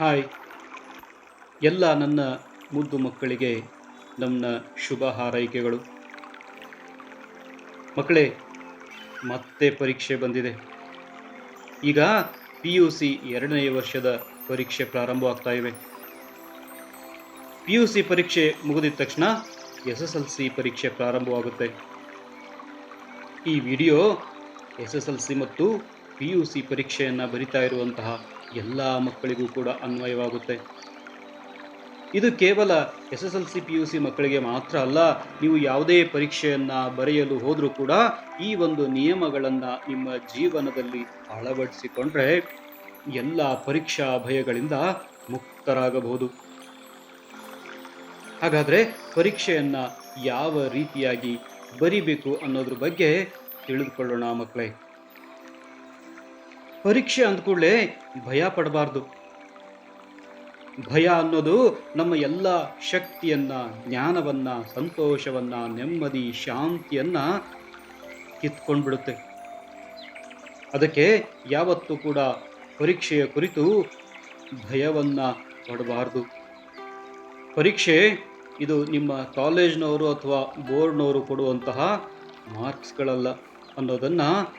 Hi. ಎಲ್ಲ ನನ್ನ ಮುದ್ದು ಮಕ್ಕಳಿಗೆ ನನ್ನ ಶುಭ ಹಾರೈಕೆಗಳು. ಮಕ್ಕಳೇ, ಮತ್ತೆ ಪರೀಕ್ಷೆ ಬಂದಿದೆ. ಈಗ ಪಿ ಯು ಸಿ ಎರಡನೇ ವರ್ಷದ ಪರೀಕ್ಷೆ ಪ್ರಾರಂಭವಾಗ್ತಾ ಇವೆ. ಪಿ ಯು ಸಿ ಪರೀಕ್ಷೆ ಮುಗಿದಿದ ತಕ್ಷಣ ಎಸ್ ಎಸ್ ಎಲ್ ಸಿ ಪರೀಕ್ಷೆ ಪ್ರಾರಂಭವಾಗುತ್ತೆ. ಈ video S S L C ಮತ್ತು ಪಿ ಯು ಸಿ ಪರೀಕ್ಷೆಯನ್ನು ಬರಿತಾ ಇರುವಂತಹ ಎಲ್ಲ ಮಕ್ಕಳಿಗೂ ಕೂಡ ಅನ್ವಯವಾಗುತ್ತೆ. ಇದು ಕೇವಲ S S L C P U C ಮಕ್ಕಳಿಗೆ ಮಾತ್ರ ಅಲ್ಲ, ನೀವು ಯಾವುದೇ ಪರೀಕ್ಷೆಯನ್ನು ಬರೆಯಲು ಹೋದರೂ ಕೂಡ ಈ ಒಂದು ನಿಯಮಗಳನ್ನು ನಿಮ್ಮ ಜೀವನದಲ್ಲಿ ಅಳವಡಿಸಿಕೊಂಡ್ರೆ ಎಲ್ಲ ಪರೀಕ್ಷಾ ಭಯಗಳಿಂದ ಮುಕ್ತರಾಗಬಹುದು. ಹಾಗಾದರೆ ಪರೀಕ್ಷೆಯನ್ನು ಯಾವ ರೀತಿಯಾಗಿ ಬರಿಬೇಕು ಅನ್ನೋದ್ರ ಬಗ್ಗೆ ತಿಳಿದುಕೊಳ್ಳೋಣ ಮಕ್ಕಳೇ. ಪರೀಕ್ಷೆ ಅಂದ್ಕೂಡಲೇ ಭಯ ಪಡಬಾರ್ದು. ಭಯ ಅನ್ನೋದು ನಮ್ಮ ಎಲ್ಲ ಶಕ್ತಿಯನ್ನ, ಜ್ಞಾನವನ್ನ, ಸಂತೋಷವನ್ನ, ನೆಮ್ಮದಿ, ಶಾಂತಿಯನ್ನ ಕಿತ್ಕೊಂಡ್ಬಿಡುತ್ತೆ. ಅದಕ್ಕೆ ಯಾವತ್ತೂ ಕೂಡ ಪರೀಕ್ಷೆಯ ಕುರಿತು ಭಯವನ್ನು ಪಡಬಾರ್ದು ಪರೀಕ್ಷೆ ಇದು ನಿಮ್ಮ ಕಾಲೇಜ್ನವರು ಅಥವಾ ಬೋರ್ಡ್ನವರು ಕೊಡುವಂತಹ ಮಾರ್ಕ್ಸ್ಗಳಲ್ಲ ಅನ್ನೋದನ್ನು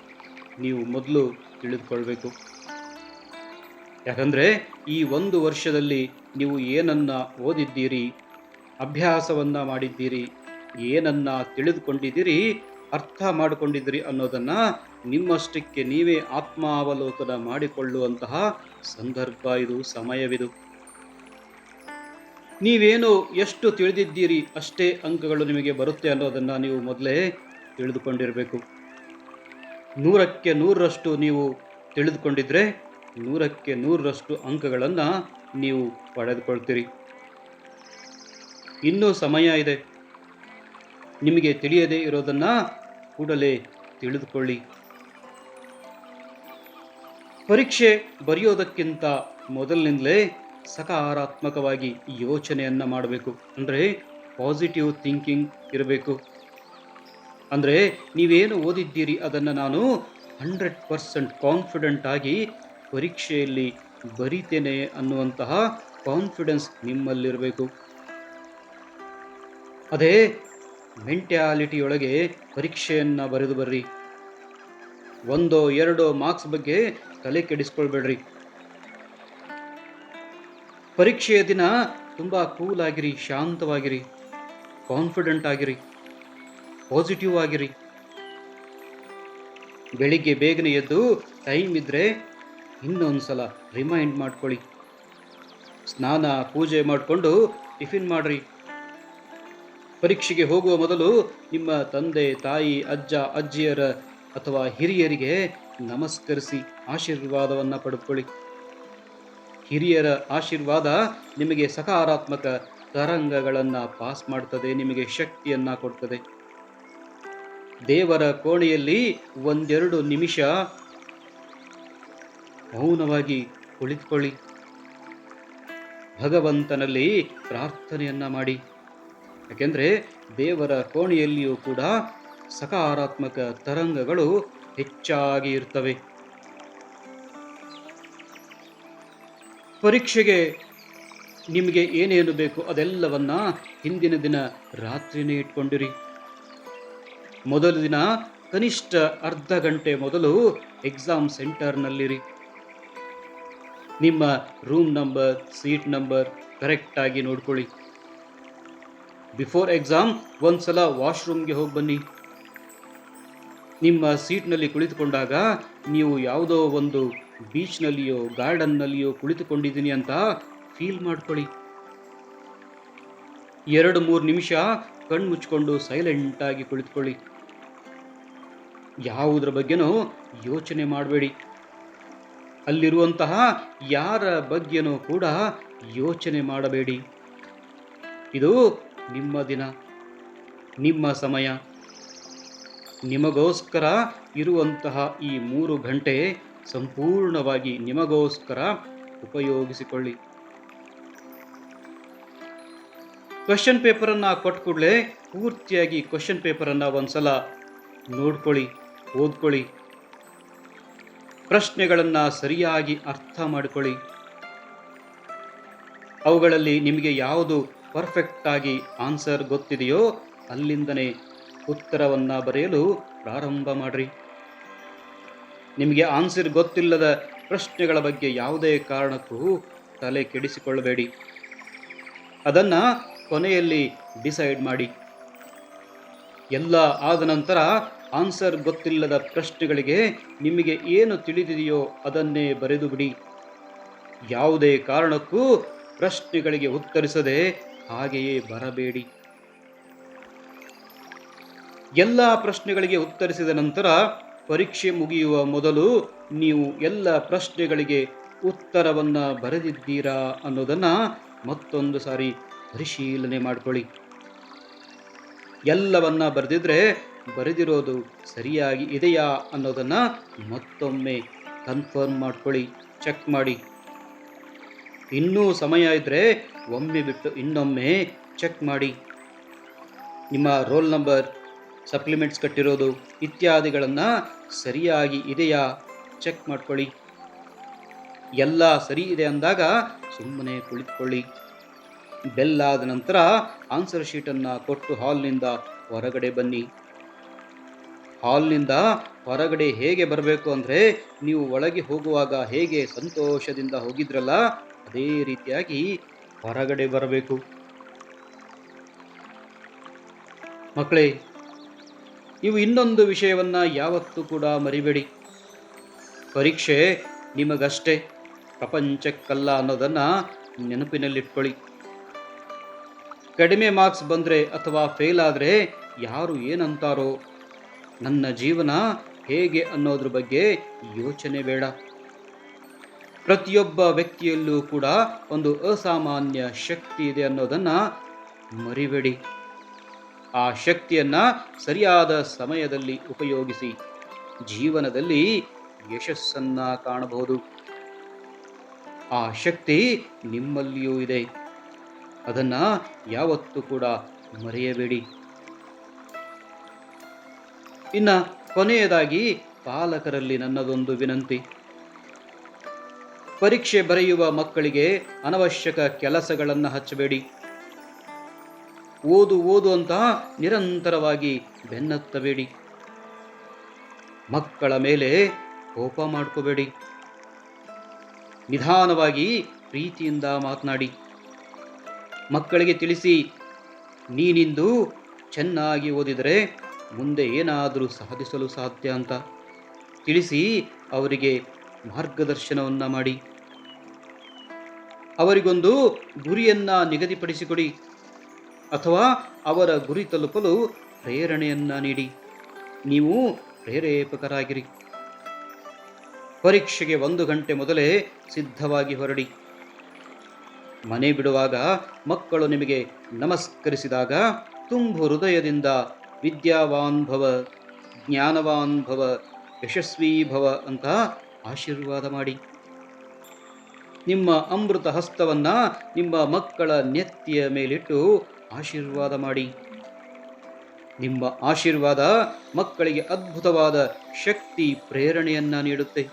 ನೀವು ಮೊದಲು ತಿಳಿದುಕೊಳ್ಬೇಕು. ಯಾಕಂದರೆ ಈ ಒಂದು ವರ್ಷದಲ್ಲಿ ನೀವು ಏನನ್ನ ಓದಿದ್ದೀರಿ, ಅಭ್ಯಾಸವನ್ನ ಮಾಡಿದ್ದೀರಿ, ಏನನ್ನ ತಿಳಿದುಕೊಂಡಿದ್ದೀರಿ, ಅರ್ಥ ಮಾಡಿಕೊಂಡಿದ್ದೀರಿ ಅನ್ನೋದನ್ನು ನಿಮ್ಮಷ್ಟಕ್ಕೆ ನೀವೇ ಆತ್ಮಾವಲೋಕನ ಮಾಡಿಕೊಳ್ಳುವಂತಹ ಸಂದರ್ಭ ಇದು, ಸಮಯವಿದು. ನೀವೇನು ಎಷ್ಟು ತಿಳಿದಿದ್ದೀರಿ ಅಷ್ಟೇ ಅಂಕಗಳು ನಿಮಗೆ ಬರುತ್ತೆ ಅನ್ನೋದನ್ನು ನೀವು ಮೊದಲೇ ತಿಳಿದುಕೊಂಡಿರಬೇಕು. ನೂರಕ್ಕೆ ನೂರರಷ್ಟು ನೀವು ತಿಳಿದುಕೊಂಡಿದ್ರೆ ನೂರಕ್ಕೆ ನೂರರಷ್ಟು ಅಂಕಗಳನ್ನು ನೀವು ಪಡೆದುಕೊಳ್ತೀರಿ. ಇನ್ನೂ ಸಮಯ ಇದೆ. ನಿಮಗೆ ತಿಳಿಯದೇ ಇರೋದನ್ನು ಕೂಡಲೇ ತಿಳಿದುಕೊಳ್ಳಿ. ಪರೀಕ್ಷೆ ಬರೆಯೋದಕ್ಕಿಂತ ಮೊದಲಿನಿಂದಲೇ ಸಕಾರಾತ್ಮಕವಾಗಿ ಯೋಚನೆಯನ್ನು ಮಾಡಬೇಕು. ಅಂದರೆ ಪಾಸಿಟಿವ್ ಥಿಂಕಿಂಗ್ ಇರಬೇಕು. ಅಂದರೆ ನೀವೇನು ಓದಿದ್ದೀರಿ ಅದನ್ನು ನಾನು ಹಂಡ್ರೆಡ್ ಪರ್ಸೆಂಟ್ ಕಾನ್ಫಿಡೆಂಟ್ ಆಗಿ ಪರೀಕ್ಷೆಯಲ್ಲಿ ಬರಿತೇನೆ ಅನ್ನುವಂತಹ ಕಾನ್ಫಿಡೆನ್ಸ್ ನಿಮ್ಮಲ್ಲಿರಬೇಕು. ಅದೇ ಮೆಂಟ್ಯಾಲಿಟಿಯೊಳಗೆ ಪರೀಕ್ಷೆಯನ್ನು ಬರೆದು ಬರ್ರಿ. ಒಂದೋ ಎರಡೋ ಮಾರ್ಕ್ಸ್ ಬಗ್ಗೆ ತಲೆ ಕೆಡಿಸ್ಕೊಳ್ಬೇಡ್ರಿ. ಪರೀಕ್ಷೆಯ ದಿನ ತುಂಬ ಕೂಲ್ ಆಗಿರಿ, ಶಾಂತವಾಗಿರಿ ಕಾನ್ಫಿಡೆಂಟ್ ಆಗಿರಿ. ಪಾಸಿಟಿವ್ ಆಗಿರಿ. ಬೆಳಿಗ್ಗೆ ಬೇಗನೆ ಎದ್ದು ಟೈಮ್ ಇದ್ದರೆ ಇನ್ನೊಂದು ಸಲ ರಿಮೈಂಡ್ ಮಾಡ್ಕೊಳ್ಳಿ. ಸ್ನಾನ, ಪೂಜೆ ಮಾಡಿಕೊಂಡು ಟಿಫಿನ್ ಮಾಡ್ರಿ. ಪರೀಕ್ಷೆಗೆ ಹೋಗುವ ಮೊದಲು ನಿಮ್ಮ ತಂದೆ, ತಾಯಿ, ಅಜ್ಜ, ಅಜ್ಜಿಯರ ಅಥವಾ ಹಿರಿಯರಿಗೆ ನಮಸ್ಕರಿಸಿ ಆಶೀರ್ವಾದವನ್ನು ಪಡೆದುಕೊಳ್ಳಿ ಹಿರಿಯರ ಆಶೀರ್ವಾದ ನಿಮಗೆ ಸಕಾರಾತ್ಮಕ ತರಂಗಗಳನ್ನು ಪಾಸ್ ಮಾಡ್ತದೆ, ನಿಮಗೆ ಶಕ್ತಿಯನ್ನು ಕೊಡ್ತದೆ. ದೇವರ ಕೋಣೆಯಲ್ಲಿ ಒಂದೆರಡು ನಿಮಿಷ ಮೌನವಾಗಿ ಕುಳಿತುಕೊಳ್ಳಿ. ಭಗವಂತನಲ್ಲಿ ಪ್ರಾರ್ಥನೆಯನ್ನ ಮಾಡಿ. ಯಾಕೆಂದರೆ ದೇವರ ಕೋಣೆಯಲ್ಲಿಯೂ ಕೂಡ ಸಕಾರಾತ್ಮಕ ತರಂಗಗಳು ಹೆಚ್ಚಾಗಿ ಇರ್ತವೆ. ಪರೀಕ್ಷೆಗೆ ನಿಮಗೆ ಏನೇನು ಬೇಕು ಅದೆಲ್ಲವನ್ನ ಹಿಂದಿನ ದಿನ ರಾತ್ರಿನೇ ಇಟ್ಕೊಂಡಿರಿ. ಮೊದಲ ದಿನ ಕನಿಷ್ಠ ಅರ್ಧ ಗಂಟೆ ಮೊದಲು ಎಕ್ಸಾಮ್ ಸೆಂಟರ್ನಲ್ಲಿರಿ ನಿಮ್ಮ ರೂಮ್ ನಂಬರ್ ಸೀಟ್ ನಂಬರ್ ಕರೆಕ್ಟಾಗಿ ನೋಡ್ಕೊಳ್ಳಿ. ಬಿಫೋರ್ ಎಕ್ಸಾಮ್ ಒಂದ್ಸಲ ವಾಶ್ರೂಮ್ಗೆ ಹೋಗಿ ಬನ್ನಿ. ನಿಮ್ಮ ಸೀಟ್ನಲ್ಲಿ ಕುಳಿತುಕೊಂಡಾಗ ನೀವು ಯಾವುದೋ ಒಂದು ಬೀಚ್ನಲ್ಲಿಯೋ ಗಾರ್ಡನ್ನಲ್ಲಿಯೋ ಕುಳಿತುಕೊಂಡಿದ್ದೀನಿ ಅಂತ ಫೀಲ್ ಮಾಡ್ಕೊಳ್ಳಿ. ಎರಡು ಮೂರು ನಿಮಿಷ ಕಣ್ಣು ಮುಚ್ಕೊಂಡು ಸೈಲೆಂಟಾಗಿ ಕುಳಿತುಕೊಳ್ಳಿ. ಯಾವುದ್ರ ಬಗ್ಗೆನೂ ಯೋಚನೆ ಮಾಡಬೇಡಿ. ಅಲ್ಲಿರುವಂತಹ ಯಾರ ಬಗ್ಗೆನೂ ಕೂಡ ಯೋಚನೆ ಮಾಡಬೇಡಿ. ಇದು ನಿಮ್ಮ ದಿನ, ನಿಮ್ಮ ಸಮಯ. ನಿಮಗೋಸ್ಕರ ಇರುವಂತಹ ಈ ಮೂರು ಗಂಟೆ ಸಂಪೂರ್ಣವಾಗಿ ನಿಮಗೋಸ್ಕರ ಉಪಯೋಗಿಸಿಕೊಳ್ಳಿ. ಕ್ವಶನ್ ಪೇಪರನ್ನು ಕೊಟ್ಟ ಕೂಡಲೇ ಪೂರ್ತಿಯಾಗಿ ಕ್ವಶನ್ ಪೇಪರನ್ನು ಒಂದ್ಸಲ ನೋಡ್ಕೊಳ್ಳಿ, ಓದ್ಕೊಳ್ಳಿ. ಪ್ರಶ್ನೆಗಳನ್ನು ಸರಿಯಾಗಿ ಅರ್ಥ ಮಾಡಿಕೊಳ್ಳಿ. ಅವುಗಳಲ್ಲಿ ನಿಮಗೆ ಯಾವುದು ಪರ್ಫೆಕ್ಟಾಗಿ ಆನ್ಸರ್ ಗೊತ್ತಿದೆಯೋ ಅಲ್ಲಿಂದನೇ ಉತ್ತರವನ್ನು ಬರೆಯಲು ಪ್ರಾರಂಭ ಮಾಡಿರಿ. ನಿಮಗೆ ಆನ್ಸರ್ ಗೊತ್ತಿಲ್ಲದ ಪ್ರಶ್ನೆಗಳ ಬಗ್ಗೆ ಯಾವುದೇ ಕಾರಣಕ್ಕೂ ತಲೆ ಕೆಡಿಸಿಕೊಳ್ಳಬೇಡಿ. ಅದನ್ನು ಕೊನೆಯಲ್ಲಿ ಡಿಸೈಡ್ ಮಾಡಿ. ಎಲ್ಲ ಆದ ನಂತರ ಆನ್ಸರ್ ಗೊತ್ತಿಲ್ಲದ ಪ್ರಶ್ನೆಗಳಿಗೆ ನಿಮಗೆ ಏನು ತಿಳಿದಿದೆಯೋ ಅದನ್ನೇ ಬರೆದು ಬಿಡಿ. ಯಾವುದೇ ಕಾರಣಕ್ಕೂ ಪ್ರಶ್ನೆಗಳಿಗೆ ಉತ್ತರಿಸದೆ ಹಾಗೆಯೇ ಬರಬೇಡಿ. ಎಲ್ಲ ಪ್ರಶ್ನೆಗಳಿಗೆ ಉತ್ತರಿಸಿದ ನಂತರ ಪರೀಕ್ಷೆ ಮುಗಿಯುವ ಮೊದಲು ನೀವು ಎಲ್ಲ ಪ್ರಶ್ನೆಗಳಿಗೆ ಉತ್ತರವನ್ನು ಬರೆದಿದ್ದೀರಾ ಅನ್ನೋದನ್ನು ಮತ್ತೊಂದು ಸಾರಿ ಪರಿಶೀಲನೆ ಮಾಡಿಕೊಳ್ಳಿ. ಎಲ್ಲವನ್ನ ಬರೆದಿದ್ರೆ ಬರೆದಿರೋದು ಸರಿಯಾಗಿ ಇದೆಯಾ ಅನ್ನೋದನ್ನು ಮತ್ತೊಮ್ಮೆ ಕನ್ಫರ್ಮ್ ಮಾಡ್ಕೊಳ್ಳಿ ಚೆಕ್ ಮಾಡಿ. ಇನ್ನೂ ಸಮಯ ಇದ್ದರೆ ಒಮ್ಮೆ ಬಿಟ್ಟು ಇನ್ನೊಮ್ಮೆ ಚೆಕ್ ಮಾಡಿ. ನಿಮ್ಮ ರೋಲ್ ನಂಬರ್ ಸಪ್ಲಿಮೆಂಟ್ಸ್ ಕಟ್ಟಿರೋದು ಇತ್ಯಾದಿಗಳನ್ನು ಸರಿಯಾಗಿ ಇದೆಯಾ ಚೆಕ್ ಮಾಡ್ಕೊಳ್ಳಿ. ಎಲ್ಲ ಸರಿ ಇದೆ ಅಂದಾಗ ಸುಮ್ಮನೆ ಕುಳಿತುಕೊಳ್ಳಿ. ಬೆಲ್ ಆದ ನಂತರ ಆನ್ಸರ್ ಶೀಟನ್ನು ಕೊಟ್ಟು ಹಾಲ್ನಿಂದ ಹೊರಗಡೆ ಬನ್ನಿ. ಹಾಲ್ನಿಂದ ಹೊರಗಡೆ ಹೇಗೆ ಬರಬೇಕು ಅಂದರೆ ನೀವು ಒಳಗೆ ಹೋಗುವಾಗ ಹೇಗೆ ಸಂತೋಷದಿಂದ ಹೋಗಿದ್ರಲ್ಲ, ಅದೇ ರೀತಿಯಾಗಿ ಹೊರಗಡೆ ಬರಬೇಕು. ಮಕ್ಕಳೇ, ನೀವು ಇನ್ನೊಂದು ವಿಷಯವನ್ನ ಯಾವತ್ತೂ ಕೂಡ ಮರಿಬೇಡಿ. ಪರೀಕ್ಷೆ ನಿಮಗಷ್ಟೇ, ಪ್ರಪಂಚಕ್ಕಲ್ಲ ಅನ್ನೋದನ್ನ ನೆನಪಿನಲ್ಲಿಟ್ಕೊಳ್ಳಿ. ಕಡಿಮೆ ಮಾರ್ಕ್ಸ್ ಬಂದರೆ ಅಥವಾ ಫೇಲ್ ಆದರೆ ಯಾರು ಏನಂತಾರೋ? ನನ್ನ ಜೀವನ ಹೇಗೆ ಅನ್ನೋದ್ರ ಬಗ್ಗೆ ಯೋಚನೆ ಬೇಡ. ಪ್ರತಿಯೊಬ್ಬ ವ್ಯಕ್ತಿಯಲ್ಲೂ ಕೂಡ ಒಂದು ಅಸಾಮಾನ್ಯ ಶಕ್ತಿ ಇದೆ ಅನ್ನೋದನ್ನು ಮರಿಬೇಡಿ. ಆ ಶಕ್ತಿಯನ್ನ ಸರಿಯಾದ ಸಮಯದಲ್ಲಿ ಉಪಯೋಗಿಸಿ ಜೀವನದಲ್ಲಿ ಯಶಸ್ಸನ್ನ ಕಾಣಬಹುದು. ಆ ಶಕ್ತಿ ನಿಮ್ಮಲ್ಲಿಯೂ ಇದೆ. ಅದನ್ನ ಯಾವತ್ತೂ ಕೂಡ ಮರೆಯಬೇಡಿ. ಇನ್ನ ಕೊನೆಯದಾಗಿ ಪಾಲಕರಲ್ಲಿ ನನ್ನದೊಂದು ವಿನಂತಿ. ಪರೀಕ್ಷೆ ಬರೆಯುವ ಮಕ್ಕಳಿಗೆ ಅನವಶ್ಯಕ ಕೆಲಸಗಳನ್ನು ಹಚ್ಚಬೇಡಿ. ಓದು ಓದು ಅಂತ ನಿರಂತರವಾಗಿ ಬೆನ್ನತ್ತಬೇಡಿ. ಮಕ್ಕಳ ಮೇಲೆ ಕೋಪ ಮಾಡ್ಕೋಬೇಡಿ. ನಿಧಾನವಾಗಿ ಪ್ರೀತಿಯಿಂದ ಮಾತನಾಡಿ. ಮಕ್ಕಳಿಗೆ ತಿಳಿಸಿ, ನೀನಿಂದು ಚೆನ್ನಾಗಿ ಓದಿದರೆ ಮುಂದೆ ಏನಾದರೂ ಸಾಧಿಸಲು ಸಾಧ್ಯ ಅಂತ ತಿಳಿಸಿ ಅವರಿಗೆ ಮಾರ್ಗದರ್ಶನವನ್ನು ಮಾಡಿ. ಅವರಿಗೊಂದು ಗುರಿಯನ್ನು ನಿಗದಿಪಡಿಸಿಕೊಡಿ ಅಥವಾ ಅವರ ಗುರಿ ತಲುಪಲು ಪ್ರೇರಣೆಯನ್ನು ನೀಡಿ. ನೀವು ಪ್ರೇರೇಪಕರಾಗಿರಿ. ಪರೀಕ್ಷೆಗೆ ಒಂದು ಗಂಟೆ ಮೊದಲೇ ಸಿದ್ಧವಾಗಿ ಹೊರಡಿ. ಮನೆ ಬಿಡುವಾಗ ಮಕ್ಕಳು ನಿಮಗೆ ನಮಸ್ಕರಿಸಿದಾಗ ತುಂಬು ಹೃದಯದಿಂದ ವಿದ್ಯಾವಾನ್ ಭವ, ಜ್ಞಾನವಾನ್ ಭವ, ಯಶಸ್ವೀ ಭವ ಅಂತ ಆಶೀರ್ವಾದ ಮಾಡಿ. ನಿಮ್ಮ ಅಮೃತ ಹಸ್ತವನ್ನ ನಿಮ್ಮ ಮಕ್ಕಳ ನೆತ್ತಿಯ ಮೇಲಿಟ್ಟು ಆಶೀರ್ವಾದ ಮಾಡಿ. ನಿಮ್ಮ ಆಶೀರ್ವಾದ ಮಕ್ಕಳಿಗೆ ಅದ್ಭುತವಾದ ಶಕ್ತಿ ಪ್ರೇರಣೆಯನ್ನ ನೀಡುತ್ತೆ.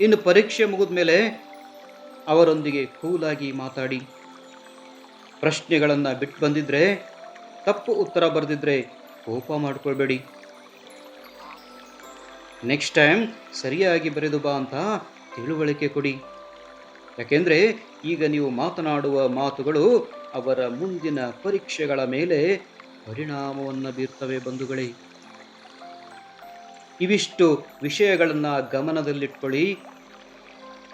ಇನ್ನು ಪರೀಕ್ಷೆ ಮುಗಿದ ಮೇಲೆ ಅವರೊಂದಿಗೆ ಕೂಲಾಗಿ ಮಾತಾಡಿ. ಪ್ರಶ್ನೆಗಳನ್ನು ಬಿಟ್ಟು ಬಂದಿದ್ರೆ ತಪ್ಪು ಉತ್ತರ ಬರೆದಿದ್ರೆ ಕೋಪ ಮಾಡಿಕೊಳ್ಬೇಡಿ. ನೆಕ್ಸ್ಟ್ ಟೈಮ್ ಸರಿಯಾಗಿ ಬರೆದು ಬಾ ಅಂತ ತಿಳುವಳಿಕೆ ಕೊಡಿ. ಯಾಕೆಂದರೆ ಈಗ ನೀವು ಮಾತನಾಡುವ ಮಾತುಗಳು ಅವರ ಮುಂದಿನ ಪರೀಕ್ಷೆಗಳ ಮೇಲೆ ಪರಿಣಾಮವನ್ನು ಬೀರ್ತವೆ ಬಂಧುಗಳೇ. ಇವಿಷ್ಟು ವಿಷಯಗಳನ್ನು ಗಮನದಲ್ಲಿಟ್ಕೊಳ್ಳಿ.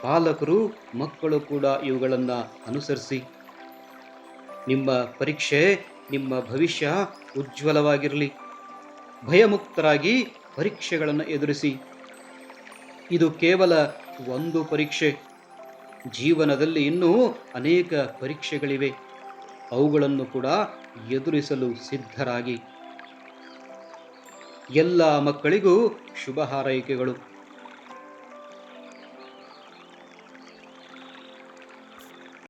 ಪಾಲಕರು, ಮಕ್ಕಳು ಕೂಡ ಇವುಗಳನ್ನು ಅನುಸರಿಸಿ. ನಿಮ್ಮ ಪರೀಕ್ಷೆ, ನಿಮ್ಮ ಭವಿಷ್ಯ ಉಜ್ವಲವಾಗಿರಲಿ. ಭಯಮುಕ್ತರಾಗಿ ಪರೀಕ್ಷೆಗಳನ್ನು ಎದುರಿಸಿ. ಇದು ಕೇವಲ ಒಂದು ಪರೀಕ್ಷೆ. ಜೀವನದಲ್ಲಿ ಇನ್ನೂ ಅನೇಕ ಪರೀಕ್ಷೆಗಳಿವೆ. ಅವುಗಳನ್ನು ಕೂಡ ಎದುರಿಸಲು ಸಿದ್ಧರಾಗಿ. ಎಲ್ಲ ಮಕ್ಕಳಿಗೂ ಶುಭ ಹಾರೈಕೆಗಳು.